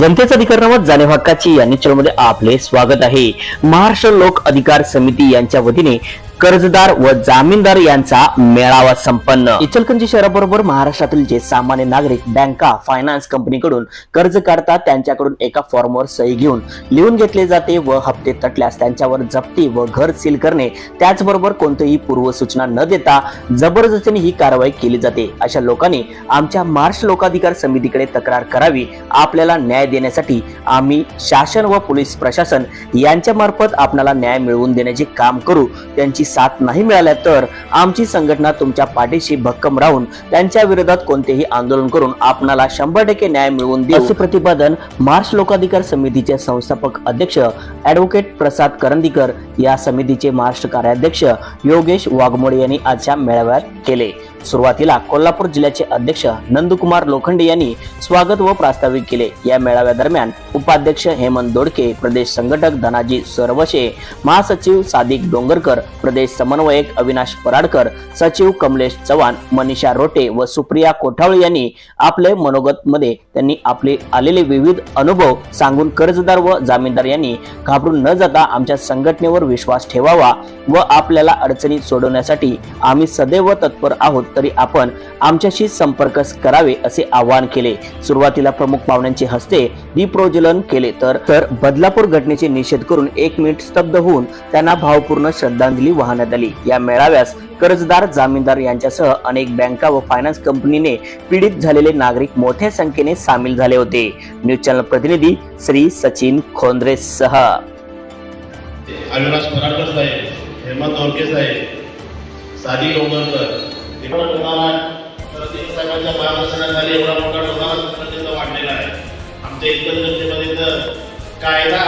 जनतेचा अधिकार नावात जाणीव हक्काची या चॅनलमध्ये आपले स्वागत आहे. महाराष्ट्र लोक अधिकार समिती यांच्या वतीने कर्जदार व जामीनदार यांचा मेळावा संपन्न. इचलकंजी शहराबरोबर महाराष्ट्रातील जे सामान्य नागरिक बँका फायनान्स कंपनीकडून कर्ज काढतात त्यांच्याकडून एका फॉर्मवर सही घेऊन लिहून घेतले जाते व हप्ते तटल्यास त्यांच्यावर जप्ती व घर सील करणे त्याचबरोबर कोणतीही पूर्वसूचना न देता जबरदस्तीने ही कारवाई केली जाते. अशा लोकांनी आमच्या महाराष्ट्र लोकाधिकार समितीकडे तक्रार करावी आपल्याला न्याय देण्यासाठी आम्ही शासन व पोलीस प्रशासन यांच्या मार्फत आपल्याला न्याय मिळवून देण्याचे काम करू त्यांची साथ नाही मिळाल्या तर आमची संघटना तुमच्या पाठीशी भक्कम राहून त्यांच्या विरोधात कोणतेही आंदोलन करून आपणाला शंभर टक्के न्याय मिळवून देऊ. असे प्रतिपादन महाराष्ट्र लोकाधिकार समितीचे संस्थापक अध्यक्ष ऍडव्होकेट प्रसाद करंदीकर या समितीचे महाराष्ट्र कार्याध्यक्ष योगेश वाघमोडे यांनी आजच्या मेळाव्यात केले. सुरुवातीला कोल्हापूर जिल्ह्याचे अध्यक्ष नंदकुमार लोखंडे यांनी स्वागत व प्रास्ताविक केले. या मेळाव्यादरम्यान उपाध्यक्ष हेमंत दोडके प्रदेश संघटक धनाजी सरवशे महासचिव सादिक डोंगरकर प्रदेश समन्वयक अविनाश पराडकर सचिव कमलेश चव्हाण मनीषा रोटे व सुप्रिया कोठावळे यांनी आपले मनोगत मध्ये त्यांनी आपले आलेले विविध अनुभव सांगून कर्जदार व जामीनदार यांनी घाबरून न जाता आमच्या संघटनेवर विश्वास ठेवावा व आपल्याला अडचणी सोडवण्यासाठी आम्ही सदैव तत्पर आहोत तरी आपण आमच्याशी संपर्क करावे असे आवाहन केले. सुरुवातीला प्रमुख पाहुण्यांचे हस्ते दीप्रोज्वलन केले. तर तर बदलापूर घटनेचे निषेध करून एक मिनिट स्तब्ध होऊन त्यांना भावपूर्ण श्रद्धांजली वाहण्यात आली. या मेळाव्यास कर्जदार जामीनदार यांच्यासह अनेक बँका व फायनान्स कंपनीने पीडित झालेले नागरिक मोठ्या संख्येने सामील झाले होते. न्यूज चॅनल प्रतिनिधी श्री सचिन खोंद्रे सह. अविनाश फराडकर साहेब हेमंत ओरके साहेब सादी डोंगरकर एवढा टोकाला प्रदीप साहेबांच्या मार्गदर्शनाखाली एवढा मोठा टोकाला प्रचंड वाढलेला आहे. आमच्या इतर जनतेमध्ये तर कायदा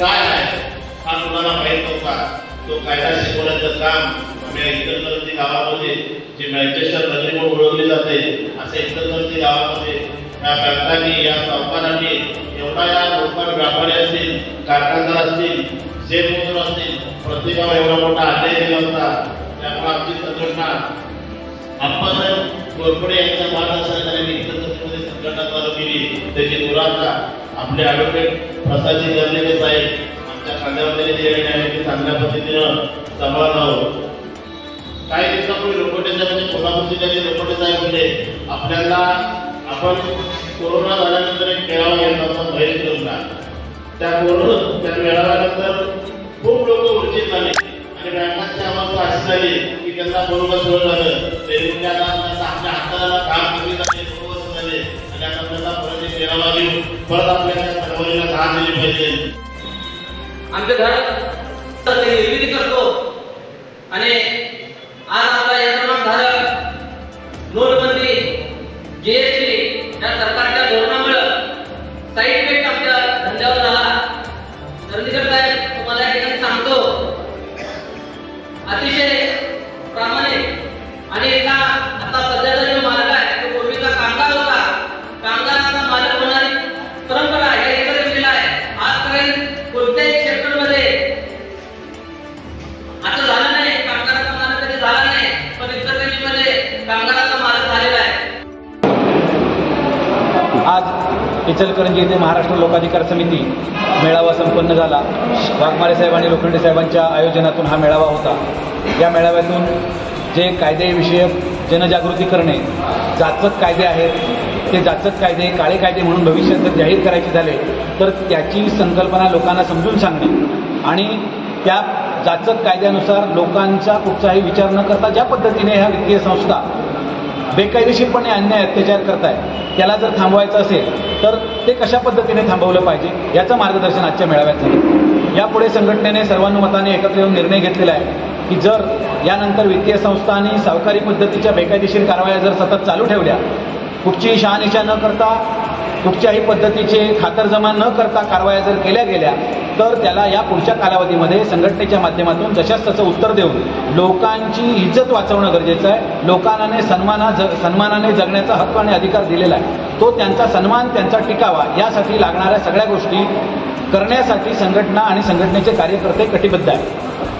काय आहे हा तुम्हाला माहीत नव्हता. तो कायदा शिकवण्याचं काम आम्ही इतर गावामध्ये जे मॅन्चेस्टर नगरी म्हणून ओळखली जाते असे इतर गावामध्ये या बँकांनी या सावकारांनी एवढा या लोकांना व्यापारी असतील कारखानदार असतील शेतमजूर असतील प्रत्येकावर एवढा मोठा अन्याय दिला होता. त्यामुळे आमची संघटना आप्पासाहेब गोरपडे यांच्या मार्गदर्शनाखाली मी इतर संघटना चालू केली. त्याची मुलांना आपले ॲडव्होकेट प्रसादजी जर्नेले साहेब आमच्या खांद्यावरती जे येणे आहे ते चांगल्या पद्धतीनं सांभाळत आहोत. काही दिवसापूर्वी लोकोटेच्या म्हणजे कोल्हापूर जिल्ह्याचे लोकोटे साहेब म्हणजे आपल्याला आपण कोरोना झाल्यानंतर एक मेळावा घेतला होता महेश होता. त्या कोरोना त्या मेळाव्यानंतर खूप लोक वंचित झाले. आणि बँकांची अवस्था अशी झाली त्यांना बरोबर सोय झालं त्यांनी त्यांना आता आपल्या हाताला काम कमी झाले बरोबर झाले आणि आता त्यांना परत एक मेळावा घेऊन परत आपल्याला सर्वांना दहा दिली पाहिजे. आमच्या घरात निर्मिती करतो. आणि आज आता यंत्रणा झालं. नोटबंदी जीएसटी या सरकारच्या धोरणामुळे साईड इफेक्ट आमच्या धंद्यावर झाला. रणजिकर साहेब तुम्हाला एक सांगतो. अतिशय इचलकरंजी येथे महाराष्ट्र लोकाधिकार समिती मेळावा संपन्न झाला. वाघमारे साहेब आणि लोखंडे साहेबांच्या आयोजनातून हा मेळावा होता. या मेळाव्यातून जे कायदेविषयक जनजागृती करणे जाचक कायदे आहेत ते जाचक कायदे काळे कायदे म्हणून भविष्यात जर जाहीर करायचे झाले तर त्याची संकल्पना लोकांना समजून सांगणे आणि त्या जाचक कायद्यानुसार लोकांचा कुठचाही विचार न करता ज्या पद्धतीने ह्या वित्तीय संस्था बेकायदेशीरपणे अन्याय अत्याचार करतायत त्याला जर थांबवायचं असेल तर ते कशा पद्धतीने थांबवलं पाहिजे याचं मार्गदर्शन आजच्या मेळाव्यात झालं. यापुढे संघटनेने सर्वानुमताने एकत्र येऊन निर्णय घेतलेला आहे की जर यानंतर वित्तीय संस्था आणि सावकारी पद्धतीच्या बेकायदेशीर कारवाया जर सतत चालू ठेवल्या कुठचीही शहानिशा न करता कुठच्याही पद्धतीचे खातरजमा न करता कारवाया जर केल्या गेल्या तर त्याला या पुढच्या कालावधीमध्ये संघटनेच्या माध्यमातून जशाच तसं उत्तर देऊन लोकांची इज्जत वाचवणं गरजेचं आहे. लोकांना सन्माना ज सन्मानाने जगण्याचा हक्क आणि अधिकार दिलेला आहे. तो त्यांचा सन्मान त्यांचा टिकावा यासाठी लागणाऱ्या सगळ्या गोष्टी करण्यासाठी संघटना आणि संघटनेचे कार्यकर्ते कटिबद्ध आहेत.